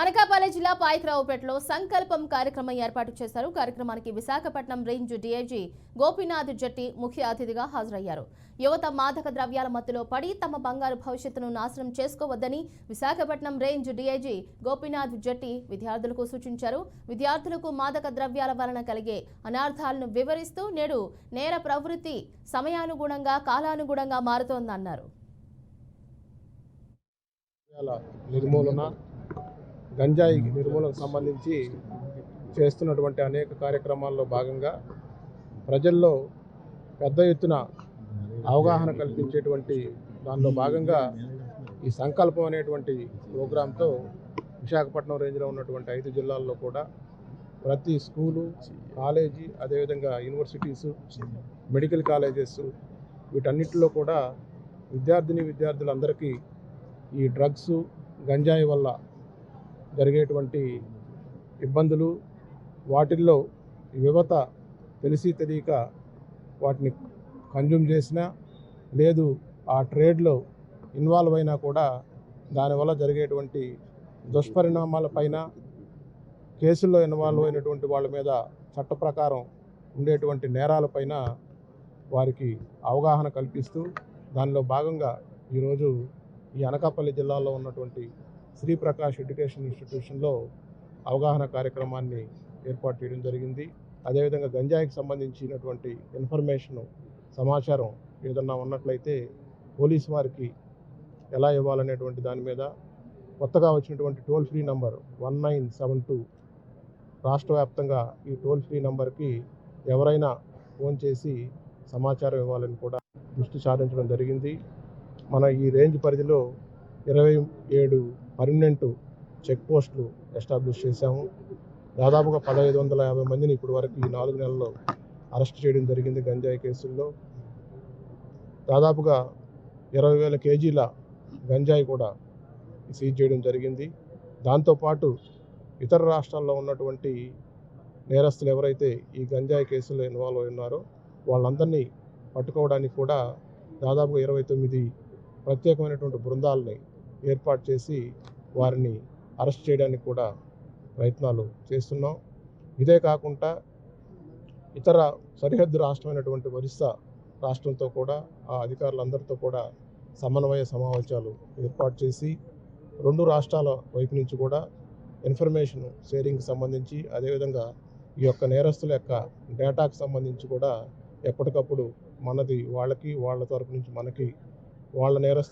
అనకాపల్లి జిల్లా పాయకరావుపేటలో సంకల్పం కార్యక్రమం ఏర్పాటు చేశారు. కార్యక్రమానికి విశాఖపట్నం రేంజ్ డీఐజీ గోపీనాథ్ జట్టి ముఖ్య అతిథిగా హాజరయ్యారు. యువత మాదక ద్రవ్యాల మత్తులో పడి తమ బంగారు భవిష్యత్తును నాశనం చేసుకోవద్దని విశాఖపట్నం రేంజ్ డీఐజీ గోపీనాథ్ జట్టి విద్యార్థులకు సూచించారు. విద్యార్థులకు మాదక ద్రవ్యాల వలన కలిగే అనార్థాలను వివరిస్తూ నేడు నేర ప్రవృత్తి సమయానుగుణంగా కాలానుగుణంగా మారుతోందన్నారు. నిర్మూలన గంజాయి నిర్మూలనకు సంబంధించి చేస్తున్నటువంటి అనేక కార్యక్రమాల్లో భాగంగా ప్రజల్లో పెద్ద ఎత్తున అవగాహన కల్పించేటువంటి దానిలో భాగంగా ఈ సంకల్పం అనేటువంటి ప్రోగ్రాంతో విశాఖపట్నం రేంజ్లో ఉన్నటువంటి ఐదు జిల్లాల్లో కూడా ప్రతి స్కూలు కాలేజీ అదేవిధంగా యూనివర్సిటీసు మెడికల్ కాలేజెస్ వీటన్నిటిలో కూడా విద్యార్థిని విద్యార్థులందరికీ ఈ డ్రగ్స్ గంజాయి వల్ల జరిగేటువంటి ఇబ్బందులు వాటిల్లో యువత తెలిసి తెలియక వాటిని కన్జ్యూమ్ చేసినా లేదు ఆ ట్రేడ్లో ఇన్వాల్వ్ అయినా కూడా దానివల్ల జరిగేటువంటి దుష్పరిణామాలపైన కేసుల్లో ఇన్వాల్వ్ అయినటువంటి వాళ్ళ మీద చట్ట ప్రకారం ఉండేటువంటి నేరాలపైన వారికి అవగాహన కల్పిస్తూ దానిలో భాగంగా ఈరోజు ఈ అనకాపల్లి జిల్లాలో ఉన్నటువంటి శ్రీప్రకాష్ ఎడ్యుకేషన్ ఇన్స్టిట్యూషన్లో అవగాహన కార్యక్రమాన్ని ఏర్పాటు చేయడం జరిగింది. అదేవిధంగా గంజాయికి సంబంధించినటువంటి ఇన్ఫర్మేషన్ సమాచారం ఏదన్నా ఉన్నట్లయితే పోలీస్ వారికి ఎలా ఇవ్వాలనేటువంటి దాని మీద కొత్తగా వచ్చినటువంటి toll free number one nine seven two రాష్ట్ర వ్యాప్తంగా ఈ టోల్ ఫ్రీ నంబర్కి ఎవరైనా ఫోన్ చేసి సమాచారం ఇవ్వాలని కూడా దృష్టి సారించడం జరిగింది. మన ఈ రేంజ్ పరిధిలో ఇరవై ఏడు పర్మనెంట్ చెక్ పోస్టులు ఎస్టాబ్లిష్ చేశాము. దాదాపుగా పదహైదు వందల యాభై మందిని ఇప్పటి వరకు ఈ నాలుగు నెలల్లో అరెస్ట్ చేయడం జరిగింది గంజాయి కేసుల్లో. దాదాపుగా ఇరవై వేల కేజీల గంజాయి కూడా సీజ్ చేయడం జరిగింది. దాంతోపాటు ఇతర రాష్ట్రాల్లో ఉన్నటువంటి నేరస్తులు ఎవరైతే ఈ గంజాయి కేసులో ఇన్వాల్వ్ అయి ఉన్నారో వాళ్ళందరినీ పట్టుకోవడానికి కూడా దాదాపుగా ఇరవై తొమ్మిది ప్రత్యేకమైనటువంటి బృందాలని ఏర్పాటు చేసి వారిని అరెస్ట్ చేయడానికి కూడా ప్రయత్నాలు చేస్తున్నాం. ఇదే కాకుండా ఇతర సరిహద్దు రాష్ట్రమైనటువంటి ఒరిస్సా రాష్ట్రంతో కూడా ఆ అధికారులందరితో కూడా సమన్వయ సమావేశాలు ఏర్పాటు చేసి రెండు రాష్ట్రాల వైపు నుంచి కూడా ఇన్ఫర్మేషన్ షేరింగ్కి సంబంధించి అదేవిధంగా ఈ యొక్క నేరస్తుల యొక్క డేటాకు సంబంధించి కూడా ఎప్పటికప్పుడు మనది వాళ్ళకి వాళ్ళ తరపు నుంచి మనకి వాళ్ళ నేరస్తు